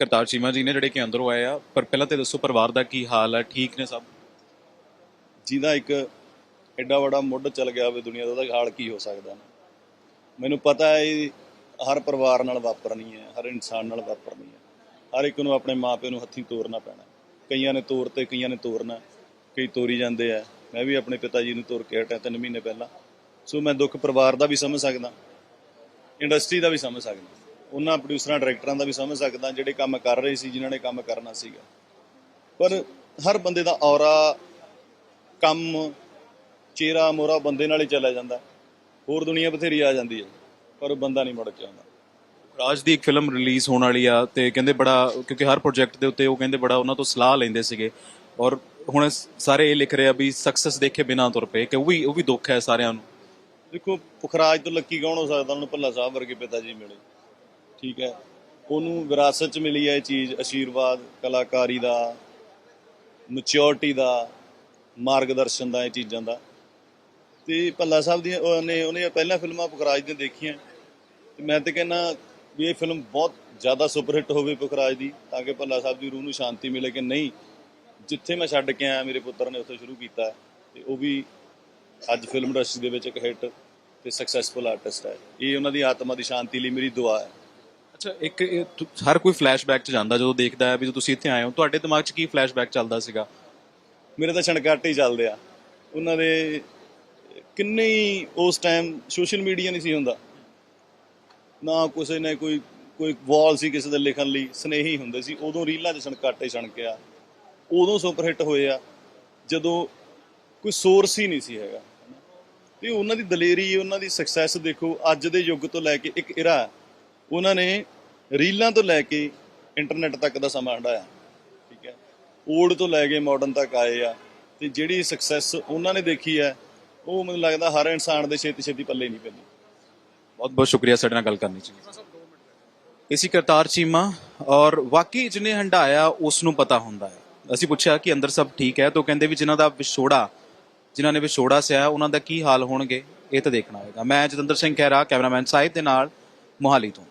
ਕਰਤਾਰ ਚੀਮਾ ਜੀ ਨੇ ਜਿਹੜੇ ਕਿ ਅੰਦਰੋਂ ਆਏ ਆ, ਪਰ ਪਹਿਲਾਂ ਤੇ ਦੱਸੋ ਪਰਿਵਾਰ ਦਾ ਕੀ ਹਾਲ ਹੈ ਠੀਕ ਨੇ ਸਭ? ਜਿਹਦਾ ਇੱਕ ਐਡਾ ਵੱਡਾ ਮੁੱਢ ਚੱਲ ਗਿਆ ਹੋਵੇ ਦੁਨੀਆ ਦਾ, ਉਹਦਾ ਹਾਲ ਕੀ ਹੋ ਸਕਦਾ ਨਾ? ਮੈਨੂੰ ਪਤਾ ਹੈ ਇਹ ਹਰ ਪਰਿਵਾਰ ਨਾਲ ਵਾਪਰਨੀ ਹੈ, ਹਰ ਇਨਸਾਨ ਨਾਲ ਵਾਪਰਨੀ ਹੈ। ਹਰ ਇੱਕ ਨੂੰ ਆਪਣੇ ਮਾਪਿਆਂ ਨੂੰ ਹੱਥੀਂ ਤੋਰਨਾ ਪੈਣਾ ਕਈਆਂ ਨੇ ਤੋਰ ਤੇ, ਕਈਆਂ ਨੇ ਤੋਰਨਾ ਕਈ ਤੋਰੀ ਜਾਂਦੇ ਆ। ਮੈਂ ਵੀ ਆਪਣੇ ਪਿਤਾ ਜੀ ਨੂੰ ਤੋਰ ਕੇ ਹਟਿਆ ਤਿੰਨ ਮਹੀਨੇ ਪਹਿਲਾਂ। ਸੋ ਮੈਂ ਦੁੱਖ ਪਰਿਵਾਰ ਦਾ ਵੀ ਸਮਝ ਸਕਦਾ, ਇੰਡਸਟਰੀ ਦਾ ਵੀ ਸਮਝ ਸਕਦਾ। ਉਹਨਾਂ ਪ੍ਰੋਡਿਊਸਰਾਂ ਡਾਇਰੈਕਟਰਾਂ ਦਾ ਵੀ ਸਮਝ ਸਕਦਾ ਜਿਹੜੇ ਕੰਮ ਕਰ ਰਹੇ ਸੀ ਜਿਨ੍ਹਾਂ ਨੇ ਕੰਮ ਕਰਨਾ ਸੀਗਾ। ਪਰ ਹਰ ਬੰਦੇ ਦਾ ਔਰਾ ਕੰਮ ਚਿਹਰਾ ਮੋਰਾ ਬੰਦੇ ਨਾਲ ਹੀ ਚੱਲਿਆ ਜਾਂਦਾ। ਹੋਰ ਦੁਨੀਆ ਬਥੇਰੀ ਆ ਜਾਂਦੀ ਹੈ ਪਰ ਉਹ ਬੰਦਾ ਨਹੀਂ ਮੁੜ ਕੇ ਆਉਂਦਾ। ਰਾਜ ਦੀ ਇੱਕ ਫਿਲਮ ਰਿਲੀਜ਼ ਹੋਣ ਵਾਲੀ ਆ ਤੇ ਕਹਿੰਦੇ ਬੜਾ ਕਿਉਂਕਿ ਹਰ ਪ੍ਰੋਜੈਕਟ ਦੇ ਉੱਤੇ ਉਹ ਕਹਿੰਦੇ ਬੜਾ ਉਹਨਾਂ ਤੋਂ ਸਲਾਹ ਲੈਂਦੇ ਸੀਗੇ। ਔਰ ਹੁਣ ਸਾਰੇ ਇਹ ਲਿਖ ਰਹੇ ਆ ਵੀ ਸਕਸੈਸ ਦੇਖੇ ਬਿਨਾਂ ਤੁਰ ਪਏ ਕਿ ਉਹ ਵੀ ਉਹ ਵੀ ਦੁੱਖ ਹੈ ਸਾਰਿਆਂ ਨੂੰ। ਦੇਖੋ ਪੁਖਰਾਜ ਤੋਂ ਲੱਕੀ ਕੌਣ ਹੋ ਸਕਦਾ? ਉਹਨੂੰ ਭੱਲਾ ਸਾਹਿਬ ਵਰਗੇ ਪਿਤਾ ਜੀ ਮਿਲੇ। ਠੀਕ ਹੈ। ਉਹਨੂੰ ਵਿਰਾਸਤ ਚ ਮਿਲੀ ਹੈ ਇਹ ਚੀਜ਼, ਅਸ਼ੀਰਵਾਦ, ਕਲਾਕਾਰੀ ਦਾ ਮੈਚਿਓਰਟੀ ਦਾ, ਮਾਰਗਦਰਸ਼ਨ ਦਾ, ਇਹ ਚੀਜ਼ਾਂ ਦਾ। ਤੇ ਭੱਲਾ ਸਾਹਿਬ ਦੀਆਂ ਉਹਨੇ ਉਹਨੇ ਪਹਿਲਾਂ ਫਿਲਮਾਂ ਪੁਖਰਾਜ ਦੀਆਂ ਦੇਖੀਆਂ। ਤੇ ਮੈਂ ਤੇ ਕਹਿੰਦਾ ਵੀ ਇਹ ਫਿਲਮ ਬਹੁਤ ਜ਼ਿਆਦਾ ਸੁਪਰ ਹਿੱਟ ਹੋਵੇ ਪੁਖਰਾਜ ਦੀ, ਤਾਂ ਕਿ ਭੱਲਾ ਸਾਹਿਬ ਦੀ ਰੂਹ ਨੂੰ ਸ਼ਾਂਤੀ ਮਿਲੇ ਕਿ ਨਹੀਂ, ਜਿੱਥੇ ਮੈਂ ਛੱਡ ਕੇ ਆਇਆ, ਮੇਰੇ ਪੁੱਤਰ ਨੇ ਉੱਥੇ ਸ਼ੁਰੂ ਕੀਤਾ। ਤੇ ਉਹ ਵੀ ਅੱਜ ਫਿਲਮ ਇੰਡਸਟਰੀ ਦੇ ਵਿੱਚ ਇੱਕ ਹਿੱਟ ਤੇ ਸਕਸੈਸਫੁਲ ਆਰਟਿਸਟ ਹੈ। ਇਹ ਉਹਨਾਂ ਦੀ ਆਤਮਾ ਦੀ ਸ਼ਾਂਤੀ ਲਈ ਮੇਰੀ ਦੁਆ ਹੈ। ਅੱਛਾ, ਇੱਕ, ਇਹ ਤੁ- ਹਰ ਕੋਈ ਫਲੈਸ਼ਬੈਕ 'ਚ ਜਾਂਦਾ ਜਦੋਂ ਦੇਖਦਾ ਹੈ ਵੀ ਤੁਸੀਂ ਇੱਥੇ ਆਏ ਹੋ, ਤੁਹਾਡੇ ਦਿਮਾਗ 'ਚ ਕੀ ਫਲੈਸ਼ਬੈਕ ਚੱਲਦਾ ਸੀਗਾ? ਮੇਰੇ ਤਾਂ ਛਣਕਾਟੇ ਹੀ ਚੱਲਦੇ ਆ। ਉਹਨਾਂ ਦੇ ਕਿੰਨੇ ਹੀ ਉਸ ਟਾਈਮ ਸੋਸ਼ਲ ਮੀਡੀਆ ਨਹੀਂ ਸੀ ਹੁੰਦਾ। ਨਾ ਕਿਸੇ ਨੇ ਕੋਈ ਕੋਈ ਵਾਲ ਸੀ ਕਿਸੇ ਦੇ ਲਿਖਣ ਲਈ, ਸਨੇਹੀ ਹੁੰਦੇ ਸੀ। ਉਦੋਂ ਰੀਲਾਂ 'ਚ ਛਣਕਾਟੇ ਛਣਕਿਆ ਉਦੋਂ ਸੁਪਰ ਹਿੱਟ ਹੋਏ ਆ। ਜਦੋਂ ਕੋਈ ਸੋਰਸ ਹੀ ਨਹੀਂ ਸੀ ਹੈਗਾ। ਤੇ ਉਹਨਾਂ ਦੀ ਦਲੇਰੀ, ਉਹਨਾਂ ਦੀ ਸਕਸੈਸ ਦੇਖੋ, ਅੱਜ ਦੇ ਯੁੱਗ ਤੋਂ ਲੈ ਕੇ ਇੱਕ ਇਰਾ ਉਹਨਾਂ ਨੇ ਰੀਲਾਂ ਤੋਂ ਲੈ ਕੇ ਇੰਟਰਨੈਟ ਤੱਕ ਦਾ ਸਮਾਂ ਹੰਢਾਇਆ। ਠੀਕ ਹੈ? ਓਲਡ ਤੋਂ ਲੈ ਕੇ ਮਾਡਰਨ ਤੱਕ ਆਏ ਆ ਤੇ ਜਿਹੜੀ ਸਕਸੈਸ ਉਹਨਾਂ ਨੇ ਦੇਖੀ ਹੈ, ਉਹ ਮੈਨੂੰ ਲੱਗਦਾ ਹਰ ਇਨਸਾਨ ਦੇ ਛੇਤੀ ਛੇਤੀ ਪੱਲੇ ਨਹੀਂ ਪੈਂਦੀ। ਬਹੁਤ ਬਹੁਤ ਸ਼ੁਕਰੀਆ ਸਾਡੇ ਨਾਲ ਗੱਲ ਕਰਨੀ ਚਾਹੀਦੀ ਇਸੀ ਕਰਤਾਰ ਚੀਮਾ ਔਰ ਵਾਕਈ ਜਿਹਨੇ ਹੰਡਾਇਆ ਉਸ ਨੂੰ ਪਤਾ ਹੁੰਦਾ ਹੈ। ਅਸੀਂ ਪੁੱਛਿਆ ਕਿ ਅੰਦਰ ਸਭ ਠੀਕ ਹੈ, ਤਾਂ ਉਹ ਕਹਿੰਦੇ ਵੀ ਜਿਨ੍ਹਾਂ ਦਾ ਵਿਛੋੜਾ, ਜਿਨ੍ਹਾਂ ਨੇ ਵਿਛੋੜਾ ਸਿਆ, ਉਹਨਾਂ ਦਾ ਕੀ ਹਾਲ ਹੋਣਗੇ, ਇਹ ਤਾਂ ਦੇਖਣਾ ਹੋਵੇਗਾ ਮੈਂ ਜਤਿੰਦਰ ਸਿੰਘ ਖਹਿਰਾ, ਕੈਮਰਾਮੈਨ ਸਾਹਿਬ ਦੇ ਨਾਲ ਮੋਹਾਲੀ ਤੋਂ।